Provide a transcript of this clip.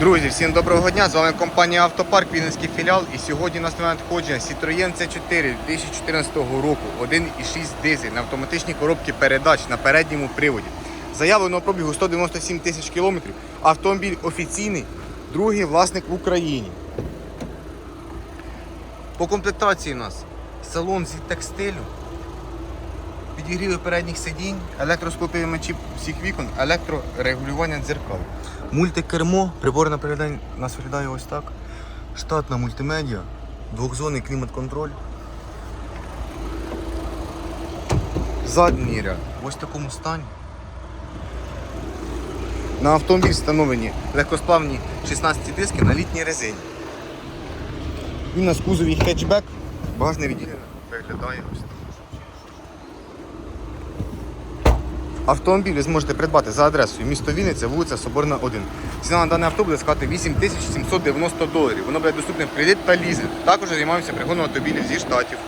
Друзі, всім доброго дня! З вами компанія Автопарк, Вінницький філіал. І сьогодні у нас на надходження Citroën C4 2014 року, 1,6 дизель на автоматичній коробці передач на передньому приводі. Заявленого пробігу 197 тисяч кілометрів. Автомобіль офіційний, другий власник в Україні. По комплектації у нас салон зі текстилю, підігріви передніх сидінь, електроскопіювачі всіх вікон, електрорегулювання дзеркал. Мультикермо, приборне передань нас виглядає ось так. Штатна мультимедіа, двохзонний клімат-контроль. Задній ряд в ось такому стані. На автомобіль встановлені легкосплавні 16 диски на літній резині. Він в кузові хетчбек, багажне відділення виглядає ось так. Автомобіль ви зможете придбати за адресою місто Вінниця, вулиця Соборна 1. Ціна на дане авто буде складати 8790 доларів. Воно буде доступне в кредит та лізинг. Також займаємося пригоном автомобілів зі штатів.